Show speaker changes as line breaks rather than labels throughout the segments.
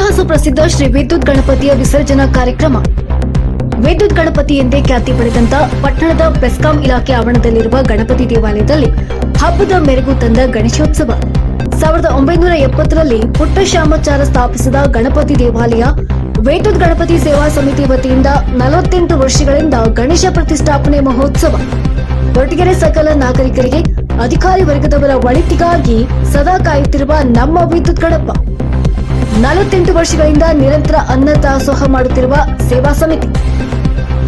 ಇತಿಹಾಸ ಪ್ರಸಿದ್ಧ ಶ್ರೀ ವಿದ್ಯುತ್ ಗಣಪತಿಯ ವಿಸರ್ಜನಾ ಕಾರ್ಯಕ್ರಮ. ವಿದ್ಯುತ್ ಗಣಪತಿ ಎಂದೇ ಖ್ಯಾತಿ ಪಡೆದಂತ ಪಟ್ಟಣದ ಬೆಸ್ಕಾಂ ಇಲಾಖೆ ಆವರಣದಲ್ಲಿರುವ ಗಣಪತಿ ದೇವಾಲಯದಲ್ಲಿ ಹಬ್ಬದ ಮೆರುಗು ತಂದ ಗಣೇಶೋತ್ಸವ. ಸಾವಿರದ ಒಂಬೈನೂರ ಎಪ್ಪತ್ತರಲ್ಲಿ ಪುಟ್ಟಶ್ಯಾಮಾಚಾರ ಸ್ಥಾಪಿಸಿದ ಗಣಪತಿ ದೇವಾಲಯ, ವಿದ್ಯುತ್ ಗಣಪತಿ ಸೇವಾ ಸಮಿತಿ ವತಿಯಿಂದ ನಲವತ್ತೆಂಟು ವರ್ಷಗಳಿಂದ ಗಣೇಶ ಪ್ರತಿಷ್ಠಾಪನೆ ಮಹೋತ್ಸವ. ಕೊರಟಗೆರೆ ಸಕಲ ನಾಗರಿಕರಿಗೆ ಅಧಿಕಾರಿ ವರ್ಗದವರ ಒಳಿತಿಗಾಗಿ ಸದಾ ಕಾಯುತ್ತಿರುವ ನಮ್ಮ ವಿದ್ಯುತ್ ಗಣಪ. ನಲವತ್ತೆಂಟು ವರ್ಷಗಳಿಂದ ನಿರಂತರ ಅನ್ನ ದಾಸೋಹ ಮಾಡುತ್ತಿರುವ ಸೇವಾ ಸಮಿತಿ.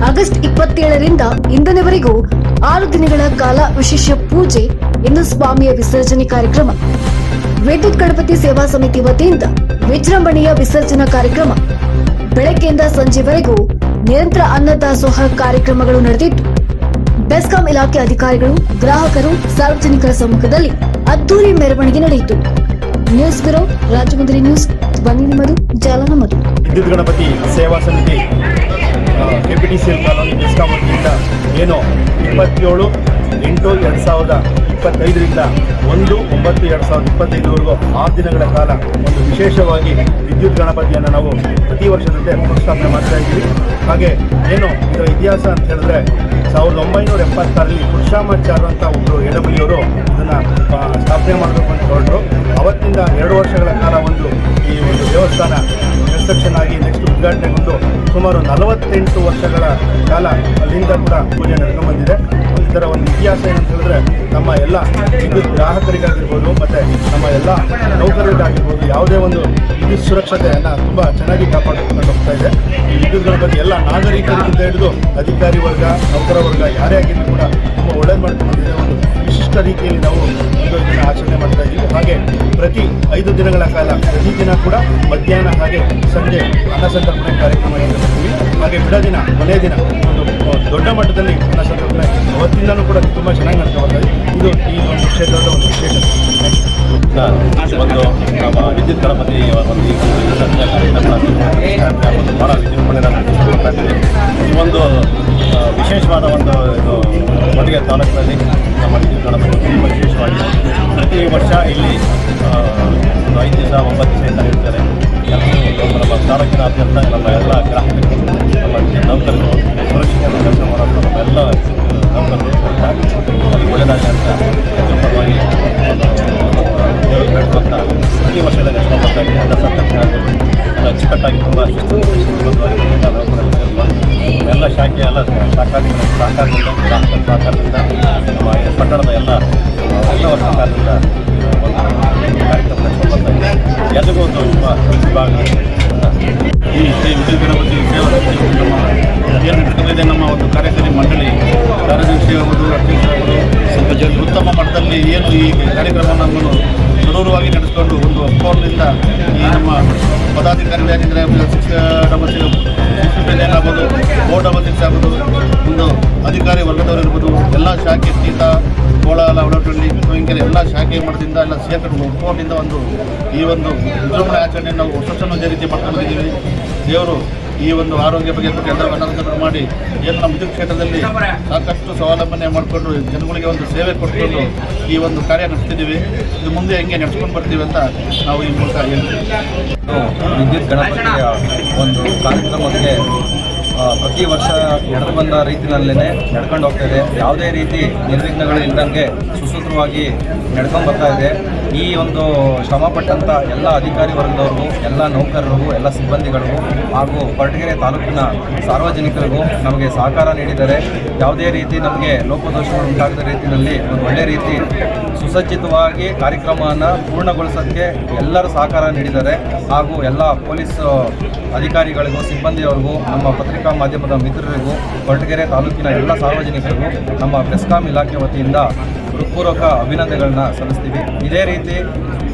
ಆಗಸ್ಟ್ ಇಪ್ಪತ್ತೇಳರಿಂದ ಇಂದನೆವರೆಗೂ ಆರು ದಿನಗಳ ಕಾಲ ವಿಶೇಷ ಪೂಜೆ ಇಂದು ಸ್ವಾಮಿಯ ವಿಸರ್ಜನೆ ಕಾರ್ಯಕ್ರಮ. ವಿದ್ಯುತ್ ಗಣಪತಿ ಸೇವಾ ಸಮಿತಿ ವತಿಯಿಂದ ವಿಜೃಂಭಣೆಯ ವಿಸರ್ಜನಾ ಕಾರ್ಯಕ್ರಮ. ಬೆಳಗ್ಗೆಯಿಂದ ಸಂಜೆವರೆಗೂ ನಿರಂತರ ಅನ್ನದಾಸೋಹ ಕಾರ್ಯಕ್ರಮಗಳು ನಡೆದಿದ್ದು, ಬೆಸ್ಕಾಂ ಇಲಾಖೆ ಅಧಿಕಾರಿಗಳು, ಗ್ರಾಹಕರು, ಸಾರ್ವಜನಿಕರ ಸಮ್ಮುಖದಲ್ಲಿ ಅದ್ದೂರಿ ಮೆರವಣಿಗೆ ನಡೆಯಿತು. News bureau Rajahmundry news. ಬನ್ನಿ ನಿಮ್ಮದು ಜಾಲನ ನಮ್ಮದು.
ವಿದ್ಯುತ್ ಗಣಪತಿ ಸೇವಾ ಸಮಿತಿ K P T C L colony BESCOM ವತಿಯಿಂದ ಏನು ಇಪ್ಪತ್ತೇಳು ಎಂಟು ಎರಡು ಸಾವಿರದ ಇಪ್ಪತ್ತೈದರಿಂದ ಒಂದು, ಒಂಬತ್ತು, ಎರಡು ಸಾವಿರದ ಇಪ್ಪತ್ತೈದುವರೆಗೂ ಆರು ದಿನಗಳ ಕಾಲ ಒಂದು ವಿಶೇಷವಾಗಿ ವಿದ್ಯುತ್ ಗಣಪತಿಯನ್ನು ನಾವು ಪ್ರತಿ ವರ್ಷದಂತೆ ಪ್ರತಿಷ್ಠಾಪನೆ ಮಾಡ್ತಾ ಇದ್ದೀವಿ. ಹಾಗೆ ಏನು ಇದರ ಇತಿಹಾಸ ಅಂತ ಹೇಳಿದ್ರೆ ಸಾವಿರದ ಒಂಬೈನೂರ ಎಪ್ಪತ್ತಾರರಲ್ಲಿ ಪುರುಷಾಮಾಚಾರ್ಯ ಅಂತ ಒಬ್ಬರು ಎಡಬಲಿಯವರು ಇದನ್ನು ಸ್ಥಾಪನೆ ಮಾಡಬೇಕು ಅಂತ ಹೊರಟರು. ಅವತ್ತಿಂದ ಎರಡು ವರ್ಷಗಳ ಕಾಲ ದೇವಸ್ಥಾನ ಕನ್ಸ್ಟ್ರಕ್ಷನ್ ಆಗಿ ನೆಕ್ಸ್ಟ್ ಉದ್ಘಾಟನೆಗೊಂಡು ಸುಮಾರು ನಲವತ್ತೆಂಟು ವರ್ಷಗಳ ಕಾಲ ಅಲ್ಲಿಂದ ಕೂಡ ಪೂಜೆ ನಡೆದು ಬಂದಿದೆ. ಇದರ ಒಂದು ಇತಿಹಾಸ ಏನಂತ ಹೇಳಿದ್ರೆ ನಮ್ಮ ಎಲ್ಲ ವಿದ್ಯುತ್ ಗ್ರಾಹಕರಿಗಾಗಿರ್ಬೋದು ಮತ್ತು ನಮ್ಮ ಎಲ್ಲ ನೌಕರರಿಗಾಗಿರ್ಬೋದು ಯಾವುದೇ ಒಂದು ವಿದ್ಯುತ್ ಸುರಕ್ಷತೆಯನ್ನು ತುಂಬ ಚೆನ್ನಾಗಿ ಕಾಪಾಡಿಕೊಂಡು ಹೋಗ್ತಾ ಇದೆ. ಈ ವಿದ್ಯುತ್ಗಳ ಬಗ್ಗೆ ಎಲ್ಲ ನಾಗರಿಕರಿಗಿಂತ ಹಿಡಿದು ಅಧಿಕಾರಿ ವರ್ಗ, ನೌಕರ ವರ್ಗ ಯಾರೇ ಆಗಿದ್ರು ಕೂಡ ತುಂಬ ಒಳ್ಳೇದು ಮಾಡ್ಕೊಂಡು ಒಂದು ವಿಶಿಷ್ಟ ರೀತಿಯಲ್ಲಿ ನಾವು ಆಚರಣೆ ಮಾಡ್ತಾ ಇದ್ದೀವಿ. ಐದು ದಿನಗಳ ಕಾಲ ಪ್ರತಿ ದಿನ ಕೂಡ ಮಧ್ಯಾಹ್ನ ಹಾಗೆ ಸಂಜೆ ಅನ್ನ ಸಂತರ್ಪಣೆ ಕಾರ್ಯಕ್ರಮ ನಡೆಸ್ತೀವಿ ಹಾಗೆ ಬಿಡದಿನ ಕೊನೆಯ ದಿನ ಒಂದು ದೊಡ್ಡ ಮಟ್ಟದಲ್ಲಿ ಅನ್ನ ಸಂತರ್ಪಣೆ ಅವತ್ತಿಂದನೂ ಕೂಡ ತುಂಬ ಚೆನ್ನಾಗಿ ನಡ್ತಾ ಹೋಗ್ತದೆ ಇದೆ ಈ ಒಂದು ಕ್ಷೇತ್ರದ ಒಂದು ವಿಶೇಷ
ಒಂದು ವಿದ್ಯುತ್ ಗಣಪತಿ ಒಂದು ಭಾಳ ಈ ಒಂದು ವಿಶೇಷವಾದ ಒಂದು ಇದು ಮಡಿಗೆ ತಾಲೂಕಿನಲ್ಲಿ ನಮ್ಮ ವಿದ್ಯುತ್ ಗಣಪತಿ ತುಂಬ ವಿಶೇಷವಾಗಿದೆ ಪ್ರತಿ ವರ್ಷ ಇಲ್ಲಿ ಒಂದು ಐದು ದಿವಸ, ಒಂಬತ್ತು ದಿವಸ ಎಲ್ಲರೂ ನಮ್ಮ ತಾಲೂಕಿನಾದ್ಯಂತ ನಮ್ಮ ಎಲ್ಲ ಗ್ರಾಹಕರು ನಮ್ಮ ನೌಕರರು ಸುರಕ್ಷಿತ ಕೆಲಸ ಮಾಡೋದು ನಮ್ಮ ಎಲ್ಲ ನೌಕರರು ಅಲ್ಲಿ ಒಳ್ಳೆಯದಾಗಲಿ ಅಂತ ದೇವರು ಬೇಡ್ಕೊಂತ ಪ್ರತಿ ವರ್ಷದ ಬರ್ತಾ ಇದ್ದೀವಿ ಎಲ್ಲ ಎಲ್ಲ ಅಚ್ಚುಕಟ್ಟಾಗಿ ತುಂಬ ಎಲ್ಲ ಶಾಖೆ, ಎಲ್ಲ ಶಾಖಾಧಿಗಳ ಸಹಕಾರದಿಂದ ಗ್ರಾಹಕರ ಸಹಕಾರದಿಂದ ನಮ್ಮ ಪಟ್ಟಣದ ಎಲ್ಲ ಎಲ್ಲ ವರ್ಷ ಒಂದು
ಸ್ವಲ್ಪ ಜನ ಉತ್ತಮ ಮಟ್ಟದಲ್ಲಿ ಏನು ಈ ಕಾರ್ಯಕ್ರಮವನ್ನು ಸುರೂರವಾಗಿ ನಡೆಸಿಕೊಂಡು ಒಂದು ಒಪ್ಪಂದದಿಂದ ಈ ನಮ್ಮ ಪದಾಧಿಕಾರಿಗಳಾಗಿದ್ದರೆ ಶಿಕ್ಷಣ ಆಗ್ಬೋದು ಬೋರ್ಡ್ ಅಧ್ಯಕ್ಷ ಆಗ್ಬೋದು ಒಂದು ಅಧಿಕಾರಿ ವರ್ಗದವರು ಇರ್ಬೋದು ಎಲ್ಲ ಶಾಖೆ ಸೀತ ಕೋಲಾಲ ಒಳಟಳ್ಳಿ ಸೋಯಿಂಕೆರೆ ಎಲ್ಲ ಶಾಖೆ ಮಠದಿಂದ ಎಲ್ಲ ಸೇರ್ಕೊಂಡು ಒಪ್ಪಂದದಿಂದ ಒಂದು ಈ ಒಂದು ವಿಜೃಂಭಣೆ ಆಚರಣೆ ನಾವು ವರ್ಷವನ್ನು ಅದೇ ರೀತಿ ಮಾಡ್ಕೊಂಡು ಬಂದಿದ್ದೀವಿ ದೇವರು ಈ ಒಂದು ಆರೋಗ್ಯ ಬಗ್ಗೆ ಎಲ್ಲರೂ ಅನಾನುಕೂಲ ಮಾಡಿ ಏನು ನಮ್ಮ ವಿದ್ಯುತ್ ಕ್ಷೇತ್ರದಲ್ಲಿ ಸಾಕಷ್ಟು ಸ್ವಾವಲಂಬನೆ ಮಾಡಿಕೊಂಡು ಜನಗಳಿಗೆ ಒಂದು ಸೇವೆ ಕೊಟ್ಕೊಂಡು ಈ ಒಂದು ಕಾರ್ಯ ನಡೆಸ್ತಿದ್ದೀವಿ. ಇದು ಮುಂದೆ ಹೆಂಗೆ ನಡೆಸ್ಕೊಂಡು ಬರ್ತೀವಿ ಅಂತ ನಾವು ಈ ಮೂಲಕ
ವಿದ್ಯುತ್ ಗಣಪತಿಯ ಒಂದು ಕಾರ್ಯಕ್ರಮಕ್ಕೆ ಪ್ರತಿ ವರ್ಷ ನಡೆದು ಬಂದ ರೀತಿಯಲ್ಲೇ ನಡ್ಕೊಂಡು ಹೋಗ್ತಾ ಇದೆ. ಯಾವುದೇ ರೀತಿ ನಿರ್ವಿಘ್ನಗಳು ಇಲ್ಲದಂಗೆ ಸುಸೂತ್ರವಾಗಿ ನಡ್ಕೊಂಡು ಬರ್ತಾ ಇದೆ. ಈ ಒಂದು ಶ್ರಮಪಟ್ಟಂಥ ಎಲ್ಲ ಅಧಿಕಾರಿ ವರ್ಗದವ್ರಿಗೂ, ಎಲ್ಲ ನೌಕರರಿಗೂ, ಎಲ್ಲ ಸಿಬ್ಬಂದಿಗಳಿಗೂ ಹಾಗೂ ಕೊರಟಗೆರೆ ತಾಲೂಕಿನ ಸಾರ್ವಜನಿಕರಿಗೂ ನಮಗೆ ಸಹಕಾರ ನೀಡಿದ್ದಾರೆ ಯಾವುದೇ ರೀತಿ ನಮಗೆ ಲೋಪದೋಷಗಳು ಉಂಟಾಗದ ರೀತಿಯಲ್ಲಿ ಒಂದು ಒಳ್ಳೆ ರೀತಿ ಸುಸಜ್ಜಿತವಾಗಿ ಕಾರ್ಯಕ್ರಮವನ್ನು ಪೂರ್ಣಗೊಳಿಸೋಕ್ಕೆ ಎಲ್ಲರೂ ಸಹಕಾರ ನೀಡಿದ್ದಾರೆ ಹಾಗೂ ಎಲ್ಲ ಪೊಲೀಸ್ ಅಧಿಕಾರಿಗಳಿಗೂ, ಸಿಬ್ಬಂದಿಯವರಿಗೂ, ನಮ್ಮ ಪತ್ರಿಕಾ ಮಾಧ್ಯಮದ ಮಿತ್ರರಿಗೂ, ಕೊರಟಗೆರೆ ತಾಲೂಕಿನ ಎಲ್ಲ ಸಾರ್ವಜನಿಕರಿಗೂ ನಮ್ಮ ಬೆಸ್ಕಾಂ ಇಲಾಖೆ ವತಿಯಿಂದ ಹೃತ್ಪೂರ್ವಕ ಅಭಿನಂದನೆಗಳನ್ನ ಸಲ್ಲಿಸ್ತೀವಿ. ಇದೇ ರೀತಿ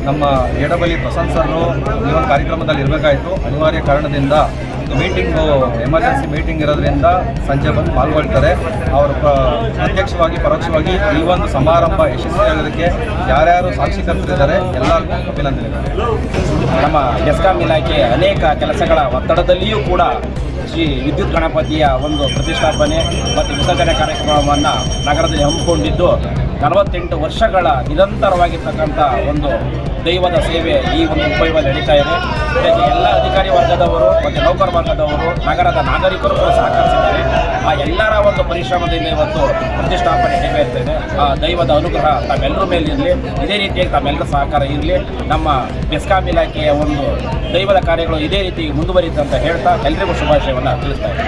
ನಮ್ಮ ಎಡಬಲಿ ಪ್ರಶಂಸರು ಈ ಒಂದು ಕಾರ್ಯಕ್ರಮದಲ್ಲಿ ಇರಬೇಕಾಯಿತು. ಅನಿವಾರ್ಯ ಕಾರಣದಿಂದ ಮೀಟಿಂಗು, ಎಮರ್ಜೆನ್ಸಿ ಮೀಟಿಂಗ್ ಇರೋದ್ರಿಂದ ಸಂಜೆ ಬಂದು ಪಾಲ್ಗೊಳ್ತಾರೆ. ಅವರು ಪ್ರ, ಪ್ರತ್ಯಕ್ಷವಾಗಿ, ಪರೋಕ್ಷವಾಗಿ ಈ ಒಂದು ಸಮಾರಂಭ ಯಶಸ್ವಿಯಾಗೋದಕ್ಕೆ ಯಾರ್ಯಾರು ಸಾಕ್ಷಿಕರ್ತರಿದ್ದಾರೆ ಎಲ್ಲರಿಗೂ ಅಭಿನಂದನೆಗಳು.
ನಮ್ಮ ಎಸ್ಕಾಮ್ ಇಲಾಖೆ ಅನೇಕ ಕೆಲಸಗಳ ಒತ್ತಡದಲ್ಲಿಯೂ ಕೂಡ ಶ್ರೀ ವಿದ್ಯುತ್ ಗಣಪತಿಯ ಒಂದು ಪ್ರತಿಷ್ಠಾಪನೆ ಮತ್ತು ವಿಸರ್ಜನೆ ಕಾರ್ಯಕ್ರಮವನ್ನು ನಗರದಲ್ಲಿ ಹಮ್ಮಿಕೊಂಡಿದ್ದು ನಲವತ್ತೆಂಟು ವರ್ಷಗಳ ನಿರಂತರವಾಗಿರ್ತಕ್ಕಂಥ ಒಂದು ದೈವದ ಸೇವೆ ಈ ಒಂದು ಉಪಯೋಗದಲ್ಲಿ ನಡೀತಾ ಇದೆ. ಇದಕ್ಕೆ ಎಲ್ಲ ಅಧಿಕಾರಿ ವರ್ಗದವರು ಮತ್ತು ನೌಕರ ವರ್ಗದವರು, ನಗರದ ನಾಗರಿಕರು ಕೂಡ ಸಹಕರಿಸಿದ್ದಾರೆ. ಆ ಎಲ್ಲರ ಒಂದು ಪರಿಶ್ರಮದಿಂದ ಇವತ್ತು ಪ್ರತಿಷ್ಠಾಪನೆ ನೆರವೇರ್ತೇನೆ ಆ ದೈವದ ಅನುಗ್ರಹ ತಮ್ಮೆಲ್ಲರ ಮೇಲೆ ಇರಲಿ. ಇದೇ ರೀತಿಯಾಗಿ ತಮ್ಮೆಲ್ಲರ ಸಹಕಾರ ಇರಲಿ. ನಮ್ಮ ಬೆಸ್ಕಾಂ ಇಲಾಖೆಯ ಒಂದು ದೈವದ ಕಾರ್ಯಗಳು ಇದೇ ರೀತಿ ಮುಂದುವರಿಯುತ್ತೆ ಅಂತ ಹೇಳ್ತಾ ಎಲ್ಲರಿಗೂ ಶುಭಾಶಯವನ್ನು ತಿಳಿಸ್ತಾ ಇದ್ದೀನಿ.